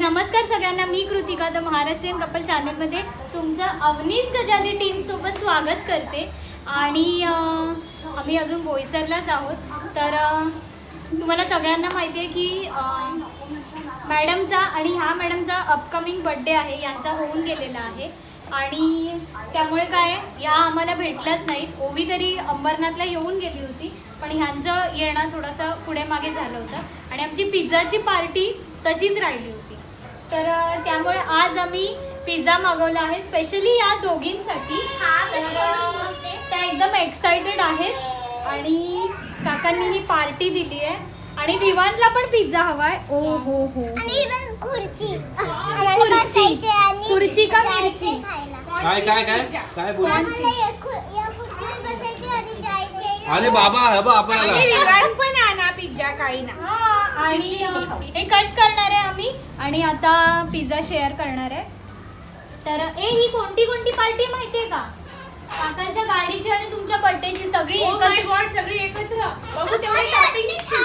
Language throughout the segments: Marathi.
नमस्कार सगळ्यांना मी कृतिका द महाराष्ट्रीयन कपल चॅनलमध्ये तुमचं अवनीत गजाली टीमसोबत स्वागत करते. आणि आम्ही अजून बोईसरलाच आहोत. तर तुम्हाला सगळ्यांना माहिती आहे की मॅडमचा आणि ह्या मॅडमचा अपकमिंग बड्डे आहे यांचा होऊन गेलेला आहे. आणि त्यामुळे काय या आम्हाला भेटल्याच नाहीत ओवी तरी अंबरनाथला येऊन गेली होती पण ह्यांचं येणं थोडंसं पुढे मागे झालं होतं. आणि आमची पिझ्झाची पार्टी तशीच राहिली होती. आज आम्ही पिझ्झा मागवला आहे स्पेशली या दोघींसाठी. तर त्या एकदम एक्सायटेड आहेत. आणि काकांनी ही पार्टी दिली आहे. आणि विवानला पण पिझ्झा हवाय. ओ हो हो आणि बघ खुर्ची. खुर्ची. बसायचे आणि खुर्ची का मिरची? खायला. काय काय काय? काय बोल? आम्हाला या खु- या खुर्चीवर बसायचे आणि जायचे अरे बाबा हे बा आपल्याला विवान पण आणा पिझ्झा काही ना. हा, आणि हे कट करणार आहे आम्ही आणि आता पिझ्झा शेअर करणार आहे. तर ए ही कोणती कोणती पार्टी माहितीये का? काकांच्या गाडीची आणि तुमच्या बर्थडेची सगळी Oh my एकत्र. God, सगळे एकत्र. बघू तेवढे असली खा.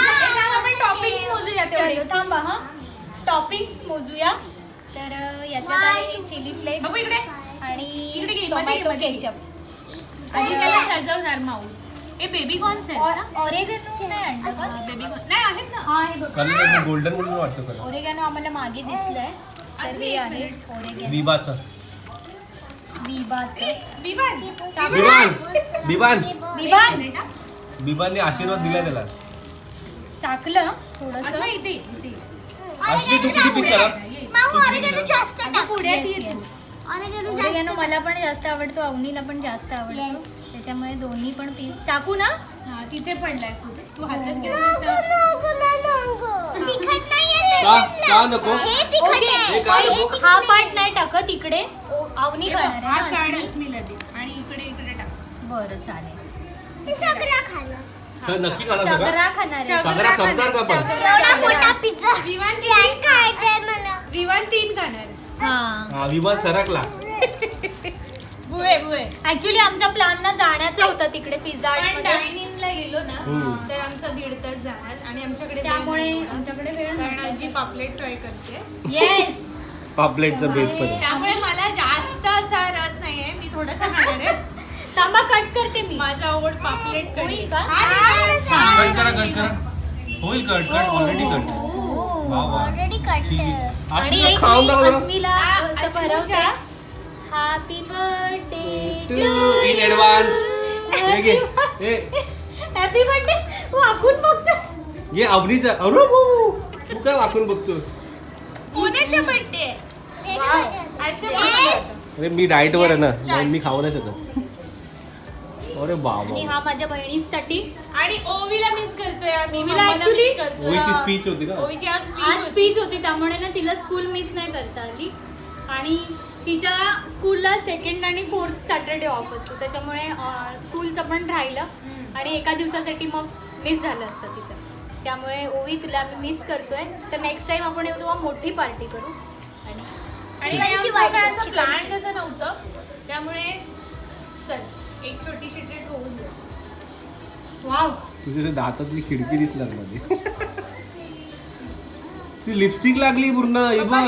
आपण टॉपिंग्स मोजूया तेवढे. चलो, थांबा हा. टॉपिंग्स मोजूया. तर अं, याच्यात आहे चिली फ्लेक्स इकडे. आणि इकडे घे, मध्ये घे, टोमॅटो मध्ये घे. केचप आणि त्याला सजवणार माऊ ए बेबी कॉर्न्स आहेत ऑरेगॅनो नाही आणलं नाही आहेत ना? हा हे बघ कलर गोल्डन म्हणून वाटतं सगळं. आम्हाला मागे दिसलंय. तर हे आहे विवाचं बिबान. बिबान. बिबानने आशीर्वाद दिला त्याला. टाकलं थोडस. असं इथे इथे. असली तू किती पीस करा माऊ ऑरेगॅनो जास्त आता टाक पुढ्यात येते. ऑरेगॅनो ओरेगॅनो जास्त. मला पण जास्त आवडतो अवनीला पण जास्त आवडतो. त्याच्यामुळे दोन्ही पण पीस टाकू ना? हा तिथे पडलाय कुठे? तू हातात घेऊन हे पार्ट नाही. टाकत इकडे. ओ, अवनी हे बघ, खाणार हा आहे ना काढ असली? अस्मिला दे आणि इकडे इकडे टाक. बरं चालेल. मी सगळं खाल्लं. तर नक्की खाणार सगळं सगळा खाणार आहे. सगळं सगळा संपणार का पण एवढा मोठा पिझ्झा विवान विवान तीन खाणार हा. हा विमान सरकला. बुवे बुवे ऍक्च्युली आमचा प्लॅन ना जाण्याचा होता तिकडे पिझ्झा पण डायनिंगला गेलो ना. तर आमचा दीड तास जाणार आणि आमच्याकडे त्यामुळे. आमच्याकडे वेळ कारण आजी पापलेट ट्राय करते. येस पापलेटचं बेत पण त्यामुळे मला जास्त असा रस नाहीये. मी थोडासा खाणार आहे. तांबा कट करते मी. माझा आवड पापलेट कढी. होईल का? कट करा कट करा. होईल cut cut already cut already cut आणि खाऊन दाखव हॅपी बर्थडे इन ऍडव्हान्स हे घे हे हॅपी बर्थडे वाकून बघतो ये. अवनीचा अरे भाऊ तू काय वाकून बघतो कोणाच्या बर्थडे अरे मी डाएट वर आहे ना म्हणून मी खाऊ नाही शकत. अरे आणि बाबा हा माझ्या बहिणीसाठी. आणि ओवीला मिस करतोय आम्ही. ओवीला मम्माला actually- miss करतोय. ओवीची स्पीच होती ना. ओवीची आज speech आज होती. स्पीच होती त्यामुळे ना तिला स्कूल मिस नाही करता आली. आणि तिच्या स्कूलला सेकंड आणि फोर्थ सॅटर्डे ऑफ असतो. त्याच्यामुळे स्कूलचं पण राहिलं आणि एका दिवसासाठी मग मिस झालं असतं तिचं. त्यामुळे ओवी तुला आम्ही मिस करतोय. तर नेक्स्ट टाइम आपण येऊ तेव्हा मोठी पार्टी करू. आणि आणि आमचं काय असं. प्लॅन तसं नव्हतं. त्यामुळे चल एक छोटीशी ट्रीट होऊन जाईल वाव तुझ्या दातातली खिडकी दिसणार मध्ये ती लिपस्टिक लागली पूर्ण हे बघ.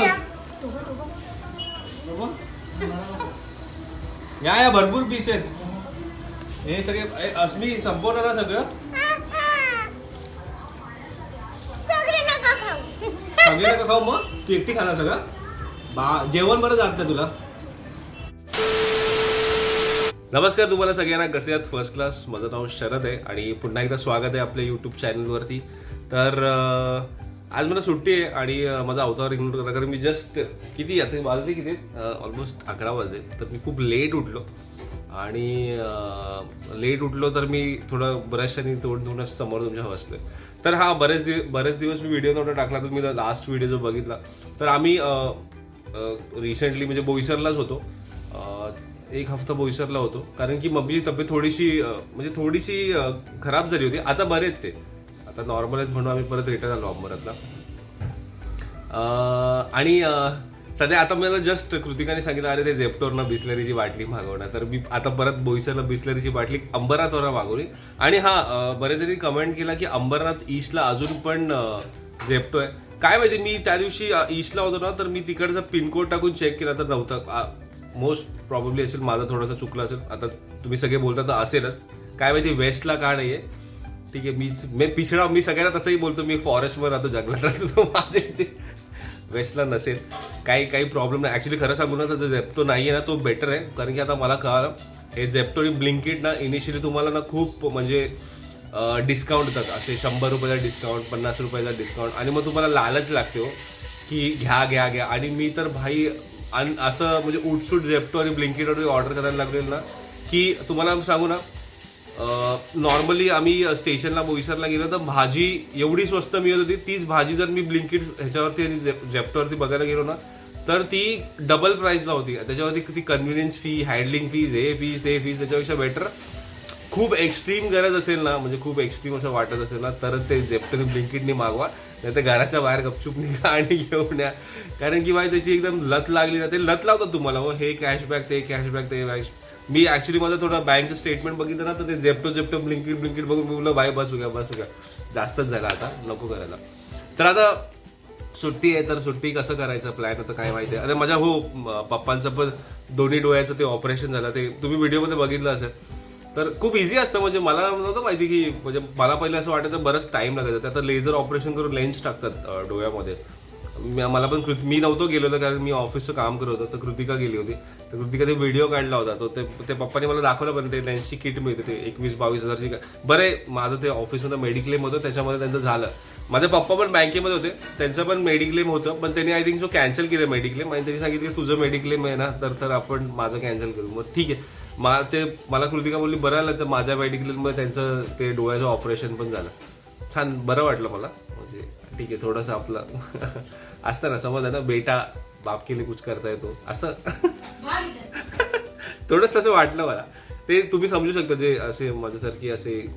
या या भरपूर पीस आहेत. हे सगळे संपवणार ना सगळं? सगळे नका खाऊ. मग? तू एकटी खाणार सगळं? बा जेवण बरं जात तुला. नमस्कार तुम्हाला सगळ्यांना. कसे आहात? फर्स्ट क्लास माझं नाव शरद आहे आणि पुन्हा एकदा स्वागत आहे आपल्या यूट्यूब चॅनलवरती तर आज मला सुट्टी आहे आणि माझा अवतार इग्नोर करा कारण मी जस्ट किती आता वाजले किती? ऑलमोस्ट अकरा वाजले. तर मी खूप लेट उठलो. आणि लेट उठलो तर मी थोडं ब्रश आणि तोंड धुवूनच समोर तुमच्या बसलोय तर हा बरेच दिवस बरेच दिवस मी व्हिडिओ नव्हता टाकला तर मी लास्ट व्हिडिओ जो बघितला. तर आम्ही रिसेंटली म्हणजे बोईसरलाच होतो. एक हफ्ता बोईसरला होतो. कारण की मम्मीची तब्येत थोडीशी म्हणजे थोडीशी खराब झाली होती. आता बरे आहेत ते. आता नॉर्मल आहेत म्हणून आम्ही परत रिटर्न आलो अंबरतला आणि सध्या आता मला जस्ट कृतिकाने सांगितलं अरे ते झेप्टोरनं बिस्लरीची बाटली मागवणार. तर मी आता परत बोईसरला बिस्लरीची बाटली अंबरनाथवर मागवली. आणि हा बरेच जरी कमेंट केला की अंबरनाथ ईस्टला अजून पण झेप्टो आहे काय माहिती मी त्या दिवशी अ, ईस्टला होतो ना तर मी तिकडचा पिनकोड टाकून चेक केला तर नव्हता. मोस्ट प्रॉब्ली असेल माझा थोडंसं चुकला असेल. आता तुम्ही सगळे बोलता तर असेलच. काय माहिती वेस्टला का नाहीये. ठीक आहे मी मी पिछडा मी सगळ्यांना तसंही बोलतो मी फॉरेस्टवर राहतो जंगलात राहतो माझे ते वेस्टला नसेल. काही काही प्रॉब्लेम नाही. ॲक्च्युली खरं सांगू ना तर जो झेप्टो नाही आहे ना तो बेटर आहे. कारण की आता मला कळालं हे झेप्टो आणि ब्लिंकिट ना इनिशियली तुम्हाला ना खूप म्हणजे डिस्काउंट देतात. असे शंभर रुपयाचा डिस्काउंट पन्नास रुपयाचा डिस्काउंट आणि मग तुम्हाला लालच लागते हो की घ्या घ्या घ्या. आणि मी तर भाई आणि असं म्हणजे उठसूट झेप्टो आणि ब्लिंकिट ऑर्डर करायला लागलेलं ना की तुम्हाला सांगू ना नॉर्मली आम्ही स्टेशनला बोईसरला गेलो तर भाजी एवढी स्वस्त मिळत होती तीच भाजी जर मी ब्लिंकिट ह्याच्यावरती आणि झेप्टोवरती बघायला गेलो ना तर ती डबल प्राईजला होती. त्याच्यावरती ती कन्व्हिनियन्स फी हँडलिंग फीज हे फीज ते फीज त्याच्यापेक्षा बेटर खूप एक्स्ट्रीम गरज असेल ना म्हणजे खूप एक्स्ट्रीम असं वाटत असेल ना तर ते झेप्टोनी ब्लिंकिटने मागवा नाही तर घराच्या बाहेर गपचूप निघा आणि घेऊन या. कारण की बाय त्याची एकदम लत लागली ना ते लत लावतात तुम्हाला. हो हे कॅशबॅक ते कॅशबॅक ते कॅश मी ऍक्च्युली माझं थोडं बँकचं स्टेटमेंट बघितलं ना तर ते झेप्टो झेप्टो ब्लिंकिट ब्लिंकिट बघून मी बोललो बाय बसू घ्या हो बसू घ्या हो जास्तच झालं आता नको करायला. तर आता सुट्टी आहे तर सुट्टी कसं करायचं? प्लॅन आता काय माहिती आहे? आता माझ्या हो पप्पांचं पण दोन्ही डोळ्याचं ते ऑपरेशन झालं. ते तुम्ही व्हिडिओमध्ये बघितलं असेल. तर खूप इझी असतं म्हणजे मला नव्हतं माहिती की म्हणजे मला पहिले असं वाटायचं बरंच टाइम लागायचं. ते आता लेझर ऑपरेशन करून लेन्स टाकतात डोळ्यामध्ये. मला पण कृत- मी नव्हतो गेलेलो कारण मी ऑफिसचं काम करत होतो तर कृतिका गेली होती. तर कृतिका ते व्हिडिओ काढला होता. तो ते ते पप्पाने मला दाखवलं पण ते त्यांची किट मिळते ते एकवीस बावीस हजारची बरे बरं आहे माझं ते ऑफिसमध्ये मेडिक्लेम होतं त्याच्यामध्ये त्यांचं झालं. माझे पप्पा पण बँकेमध्ये होते त्यांचं पण मेडिक्लेम होतं पण त्यांनी आय थिंक सो कॅन्सल केलं मेडिक्लेम आणि त्यांनी सांगितलं की तुझं मेडिक्लेम आहे ना तर तर आपण माझं कॅन्सल करू. मग ठीक आहे. मा ते मला कृतिका बोलली बरं आलं तर माझ्या मेडिक्लेममध्ये त्यांचं ते डोळ्याचं ऑपरेशन पण झालं. छान बरं वाटलं मला. ठीक आहे थोडंसं आपलं असतं ना समज ना बेटा बाप केली कुछ करता येतो असं. थोडंसं असं वाटलं मला. ते तुम्ही समजू शकता जे असे माझ्यासारखी असे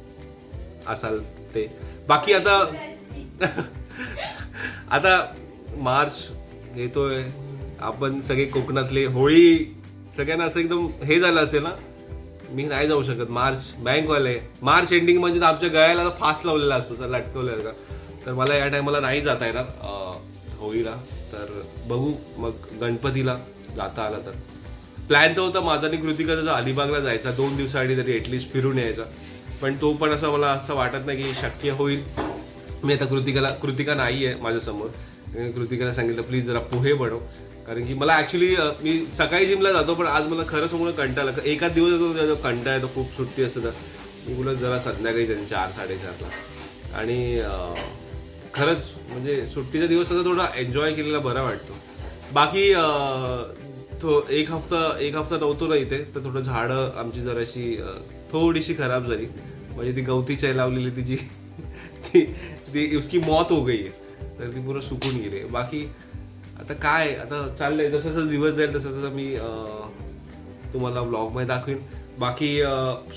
असाल ते. बाकी आता आता मार्च येतोय. आपण सगळे कोकणातले होळी सगळ्यांना असं एकदम हे झालं असेल ना मी नाही जाऊ शकत. मार्च बँकवाले. मार्च एंडिंग म्हणजे आमच्या गळ्याला फास्ट लावलेला असतो लटकवलेला. तर मला या टायमाला नाही जाता येणार होळीला तर बघू मग गणपतीला जाता आला तर. प्लॅन तर होता माझा आणि कृतिका त्याचा अलिबागला जायचा. दोन दिवसाआधी तरी ऍटलिस्ट फिरून यायचा. पण तो पण असं मला असं वाटत नाही की शक्य होईल. मी आता कृतिकाला कृतिका नाही आहे माझ्यासमोर कृतिकाला सांगितलं प्लीज जरा पोहे बनव कारण की मला ॲक्च्युली मी सकाळी जिमला जातो पण आज मला खरं सांगून कंटाळा एकाच दिवस येतो त्याचा कंटाळा येतो खूप सुट्टी असते तर. मी बोलत जरा संध्याकाळी जाईन चार साडेचारला. आणि खरंच म्हणजे सुट्टीचा दिवस असा थोडा एन्जॉय केलेला बरा वाटतो. बाकी थो एक हफ्ता एक हफ्ता नव्हतो ना इथे तर थोडं झाडं आमची जराशी थोडीशी खराब झाली. म्हणजे ती गवती चाय लावलेली तिची ती ती उसकी मौत हो गई आहे. तर ती पूर्ण सुकून गेली बाकी आता काय आता चाललंय जसं जसं दिवस जाईल तसं तसं मी तुम्हाला ब्लॉगमध्ये दाखवीन. बाकी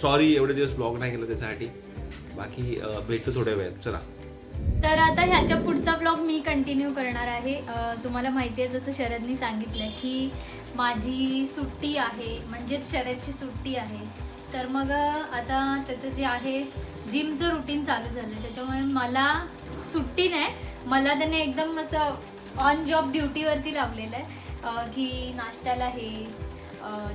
सॉरी एवढे दिवस ब्लॉग नाही केला त्याच्यासाठी. बाकी भेटतो थोड्या वेळात. चला. तर आता ह्याच्या पुढचा ब्लॉग मी कंटिन्यू करणार आहे. तुम्हाला माहिती आहे जसं शरदनी सांगितलं की माझी सुट्टी आहे म्हणजेच शरदची सुट्टी आहे. तर मग आता त्याचं जे आहे जिमचं रुटीन चालू झालं त्याच्यामुळे मला सुट्टी नाही. मला त्याने एकदम असं ऑन जॉब ड्युटीवरती लावलेलं आहे. की नाश्त्याला हे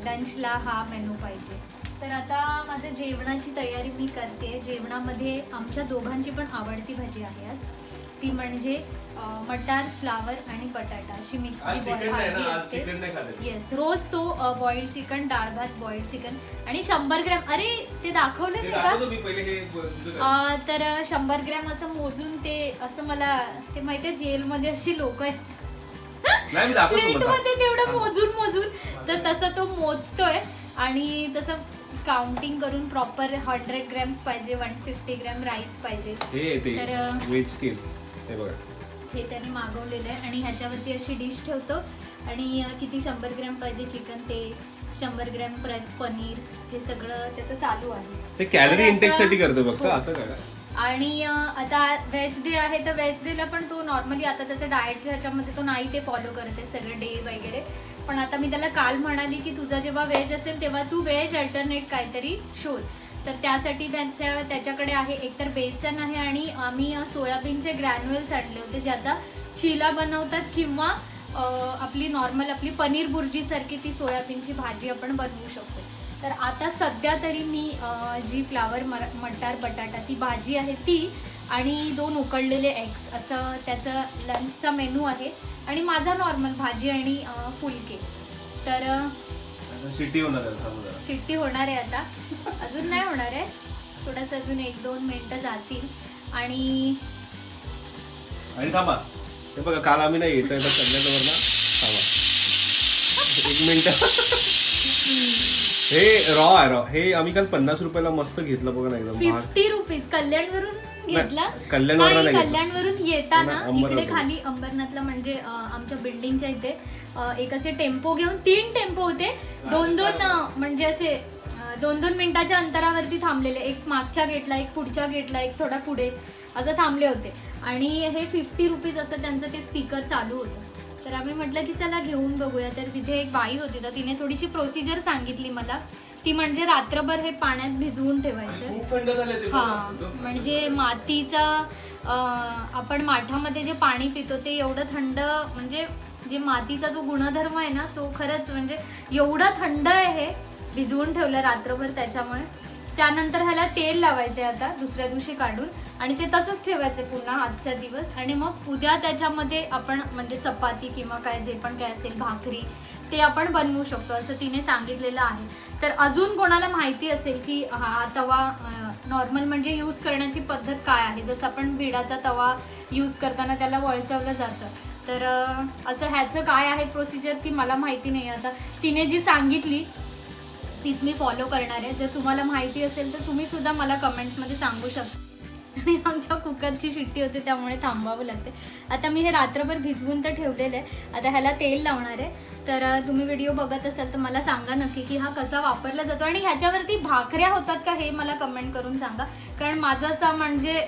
लंचला हा मेनू पाहिजे. तर आता माझं जेवणाची तयारी मी करते. जेवणामध्ये आमच्या दोघांची पण आवडती भाजी आहे आज. ती म्हणजे मटार फ्लावर आणि बटाटा अशी मिक्स भाजी असते. येस रोज तो बॉइल्ड चिकन डाळ भात बॉइल्ड चिकन आणि शंभर ग्रॅम. अरे ते दाखवलं का? तर शंभर ग्रॅम असं मोजून ते असं मला ते माहितीये जेलमध्ये अशी लोक आहेत. नाही मी दाखवतो प्लेट तुम्हाला. मध्ये तेवढं मोजून मोजून. तर तसं तो मोजतोय आणि तसं काउंटिंग करून प्रॉपर हंड्रेड ग्रॅम्स पाहिजे वन फिफ्टी ग्रॅम राईस पाहिजे. हे ते तर, वेज हे बघा. हे त्याने मागवलेलं आहे आणि ह्याच्यावरती अशी डिश ठेवतो. आणि किती शंभर ग्रॅम पाहिजे चिकन ते शंभर ग्रॅम पनीर हे सगळं त्याचं चालू आहे. ते कॅलरी तर इंटेक आता- साठी करतो फक्त हो. असं काय आणि आता व्हेज डे आहे तर व्हेज डेला पण तो नॉर्मली आता त्याचं डाएटच्या ह्याच्यामध्ये तो नाही ते फॉलो करते सगळं डे वगैरे. पण आता मी त्याला काल म्हणाली की तुझा जेव्हा व्हेज असेल तेव्हा तू व्हेज अल्टरनेट काहीतरी शोध. तर त्यासाठी त्यांच्या त्याच्याकडे आहे एकतर बेसन आहे आणि आम्ही सोयाबीनचे ग्रॅन्युअल्स आणले होते ज्याचा चिला बनवतात किंवा आपली नॉर्मल आपली पनीर भुर्जीसारखी ती सोयाबीनची भाजी आपण बनवू शकतो. तर आता सध्या तरी मी जी फ्लावर मर मटार बटाटा ती भाजी आहे ती आणि दोन उकडलेले एग्स असं त्याचं लंचचा मेनू आहे आणि माझा नॉर्मल भाजी आणि फुलके तर सिटी होणार आहे. शिट्टी होणार आहे आता. अजून नाही होणार आहे. थोडंसं अजून एक दोन मिनटं जातील. आणि आणि थांबा. हे बघा काल आम्ही नाही येत एक मिनिट. हे रॉ आहे रॉ हे आम्ही काल पन्नास रुपयाला मस्त घेतलं बघा ना एकदम. महाग. फिफ्टी रुपीज कल्याणवरून घेतला? नाही, कल्याणवरून नाही, नाही घेतला. कल्याणवरून येताना. इकडे. खाली अंबरनाथला म्हणजे अं, आमच्या बिल्डिंगच्या इथे अं, एक असे टेम्पो घेऊन तीन टेम्पो होते. दोन दोन अं, म्हणजे असे अं, दोन दोन मिनिटाच्या अंतरावरती थांबलेले. एक मागच्या गेटला एक पुढच्या गेटला एक थोडा पुढे असं थांबले होते. आणि हे फिफ्टी रुपीज असं त्यांचं ते स्पीकर चालू होतं. तर आम्ही म्हटलं की चला घेऊन बघूया. तर तिथे एक बाई होती तर तिने थोडीशी प्रोसिजर सांगितली मला. ती म्हणजे रात्रभर हे पाण्यात भिजवून ठेवायचं. हा म्हणजे मातीचा आपण माठामध्ये जे पाणी पितो ते एवढं थंड म्हणजे जे मातीचा जो गुणधर्म आहे ना तो खरंच म्हणजे एवढं थंड आहे हे भिजवून ठेवलं रात्रभर त्याच्यामुळे. त्यानंतर ह्याला तेल लावायचे आता दुसऱ्या दिवशी काढून. आणि ते तसंच ठेवायचे पुन्हा आजचा दिवस. आणि मग उद्या त्याच्यामध्ये आपण म्हणजे चपाती किंवा काय जे पण काय असेल भाकरी ते आपण बनवू शकतो असं तिने सांगितलेलं आहे. तर अजून कोणाला माहिती असेल की हा तवा नॉर्मल म्हणजे यूज करण्याची पद्धत काय आहे? जसं आपण बिडाचा तवा यूज करताना त्याला वळसवलं जातं. तर असं ह्याचं काय आहे प्रोसिजर ती मला माहिती नाही आता. तिने जी सांगितली तीच मी फॉलो करणार आहे. जर तुम्हाला माहिती असेल तर तुम्ही सुद्धा मला कमेंट्समध्ये सांगू शकता. आणि आमच्या कुकरची शिट्टी होते त्यामुळे थांबावं लागते आता मी हे रात्रभर भिजवून तर ठेवलेलं आहे. आता ह्याला तेल लावणार आहे. तर तुम्ही व्हिडिओ बघत असाल तर मला सांगा नक्की की हा कसा वापरला जातो आणि ह्याच्यावरती भाकऱ्या होतात का हे मला कमेंट करून सांगा. कारण माझं असं म्हणजे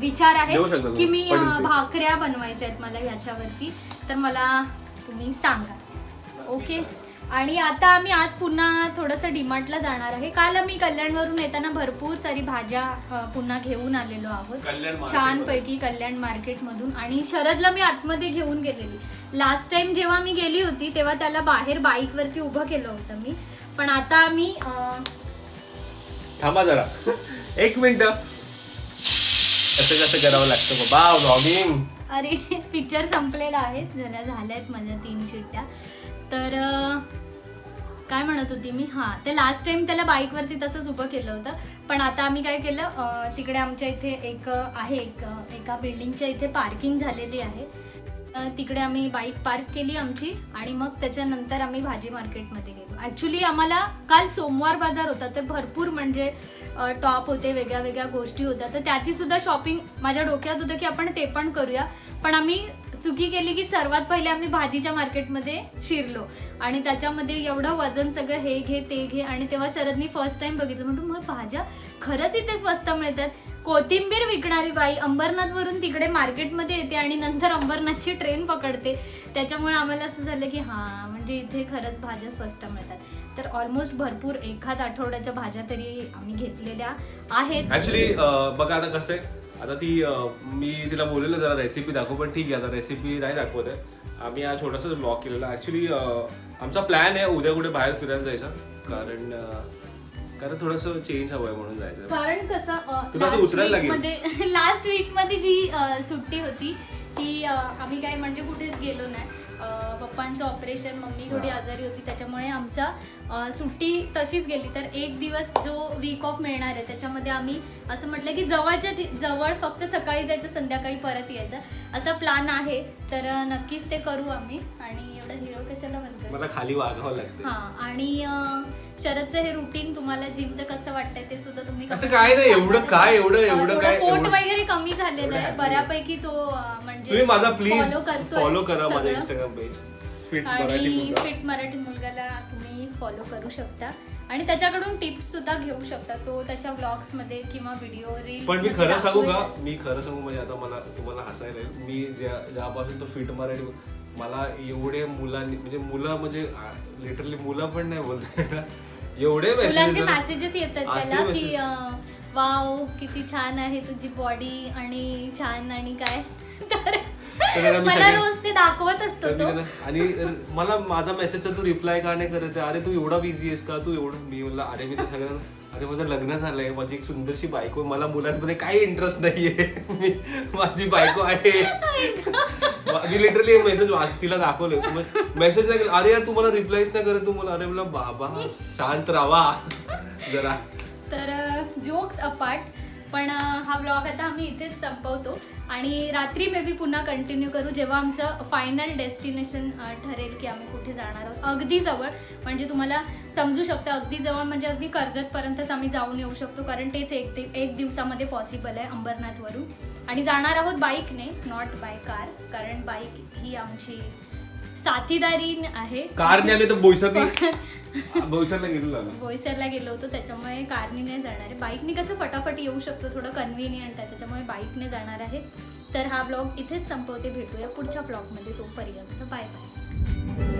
विचार आहे की मी. भाकऱ्या बनवायच्या आहेत मला ह्याच्यावरती. तर मला तुम्ही सांगा. ओके आणि आता आम्ही आज पुन्हा थोडंसं डीमार्टला जाणार आहे. काल आम्ही कल्याणवरून येताना भरपूर सारी भाज्या अ, पुन्हा घेऊन आलेलो आहोत. market छान पैकी कल्याण मार्केटमधून. आणि शरदला मी आतमध्ये घेऊन गेलेली. लास्ट टाइम जेव्हा मी गेली होती तेव्हा त्याला बाहेर बाईकवरती उभं केलं होतं मी. पण आता आम्ही अ, थांबा जरा. एक मिनिट. कसं कसं करावं लागतं बाबा? व्लॉगिंग अरे पिक्चर संपलेला आहे जरा झाल्यात माझ्या तीन शिट्ट्या. तर काय म्हणत होती मी? हां ते लास्ट टाइम त्याला बाईकवरती तसंच उभं केलं होतं. पण आता आम्ही काय केलं तिकडे आमच्या इथे एक आहे एक एका बिल्डिंगच्या इथे पार्किंग झालेली आहे. तिकडे आम्ही बाईक पार्क केली आमची आणि मग त्याच्यानंतर आम्ही भाजी मार्केटमध्ये गेलो. ॲक्च्युली आम्हाला काल सोमवार बाजार होता तर भरपूर म्हणजे टॉप होते वेगळ्या वेगळ्या गोष्टी होत्या. तर त्याची सुद्धा शॉपिंग माझ्या डोक्यात होतं की आपण ते पण करूया. पण आम्ही चुकी केली की सर्वात पहिले आम्ही भाजीच्या मार्केटमध्ये शिरलो. आणि त्याच्यामध्ये एवढं वजन सगळं हे घे ते घे. आणि तेव्हा शरदनी फर्स्ट टाइम बघितलं. म्हणून मग भाज्या खरंच इथे स्वस्त मिळतात. कोथिंबीर विकणारी बाई अंबरनाथवरून तिकडे मार्केटमध्ये येते आणि नंतर अंबरनाथची ट्रेन पकडते. त्याच्यामुळे आम्हाला असं झालं की हां म्हणजे इथे खरंच भाज्या स्वस्त मिळतात. तर ऑलमोस्ट भरपूर एखाद आठवड्याच्या भाज्या तरी आम्ही घेतलेल्या आहेत. ऍक्च्युली बघा आता कसं आहे. आता ती मी तिला बोललेलं जरा रेसिपी दाखव पण ठीक आहे आता रेसिपी नाही दाखवत आहे. आम्ही हा छोटासा ब्लॉग केलेला. ऍक्च्युली आमचा प्लॅन आहे उद्या कुठे बाहेर फिरायला जायचा. कारण कारण थोडंसं चेंज हवंय म्हणून जायचं. कारण कसं लास्ट वीक. मध्ये लास्ट वीकमध्ये जी सुट्टी होती ती आम्ही काय म्हणजे कुठेच गेलो नाही. पप्पांचं ऑपरेशन मम्मी थोडी आजारी होती त्याच्यामुळे आमचा सुट्टी तशीच गेली. तर एक दिवस जो वीक ऑफ मिळणार आहे त्याच्यामध्ये आम्ही असं म्हटलं की जवळच्या जवळ फक्त सकाळी जायचं संध्याकाळी परत यायचं. असा प्लॅन आहे. तर नक्कीच ते करू आम्ही. आणि एवढं हिरो कशाला म्हणतो मला खाली वागावं लागतं हा आणि शरदचं हे रुटीन तुम्हाला जिमचं कसं वाटतंय ते सुद्धा तुम्ही असं काय नाही, एवढं. काय, एवढं- एवढं काय, पोट वगैरे कमी झालेलं आहे. बऱ्यापैकी तो म्हणजे माझा प्लीज फॉलो करा सगळं. इंस्टाग्राम पेज फिट मराठी आणि मुलगा. फिट मराठी मुलगाला तुम्ही फॉलो करू शकता. आणि त्याच्याकडून टिप्स सुद्धा घेऊ शकता. तो त्याच्या ब्लॉग्समध्ये किंवा व्हिडिओ रील पण मी खरं सांगू का? मी खरं सांगू म्हणजे आता मला तुम्हाला हसायला येईल. मी ज्या ज्यापासून तो फिट मराठी मला एवढे मुलांनी म्हणजे मुलं म्हणजे लिटरली मुलं पण नाही बोलते. एवढे मुलांचे मेसेजेस येतात त्याला की वाव किती छान आहे तुझी बॉडी आणि छान आणि काय. तर मी मला रोज ते दाखवत असतो तर मी तो. त्याला- आणि मला माझा मेसेजचा तू रिप्लाय का नाही करत आहे? अरे तू एवढा बिझी आहेस का? तू एवढं मी म्हणलं अरे मी तर सगळ्यांना अरे माझं लग्न झालंय. माझी एक सुंदरशी बायको आहे. मला मुलांमध्ये काही इंटरेस्ट नाहीये. मी माझी बायको आहे. मी लिटरली मेसेज तिला दाखवले मेसेज नाही अरे यार तू मला रिप्लायच नाही करत. तू मला अरे मला बाबा शांत राहा. जरा. तर जोक्स अपार्ट पण अं, हा ब्लॉग आता आम्ही इथेच संपवतो. आणि रात्री मे बी पुन्हा कंटिन्यू करू जेव्हा आमचं फायनल डेस्टिनेशन ठरेल की आम्ही कुठे जाणार आहोत. अगदी जवळ. म्हणजे तुम्हाला समजू शकतं अगदी जवळ म्हणजे अगदी कर्जतपर्यंतच आम्ही जाऊन येऊ शकतो कारण तेच एक ते एक दिवसामध्ये पॉसिबल आहे अंबरनाथवरून. आणि जाणार आहोत बाईकने नॉट बाय कार कारण बाईक ही आमची साथीदारी आहे. कारने आम्ही तर बोईसरनी बोईसरला गेलो. बोईसरला गेलो होतो त्याच्यामुळे कारनी नाही जाणार आहे. बाईकने कसं फटाफट येऊ शकतो थोडं कन्व्हिनियंट आहे त्याच्यामुळे बाईकने जाणार आहे. तर हा ब्लॉग इथेच संपवते भेटूया पुढच्या ब्लॉगमध्ये तोपर्यंत. Bye bye.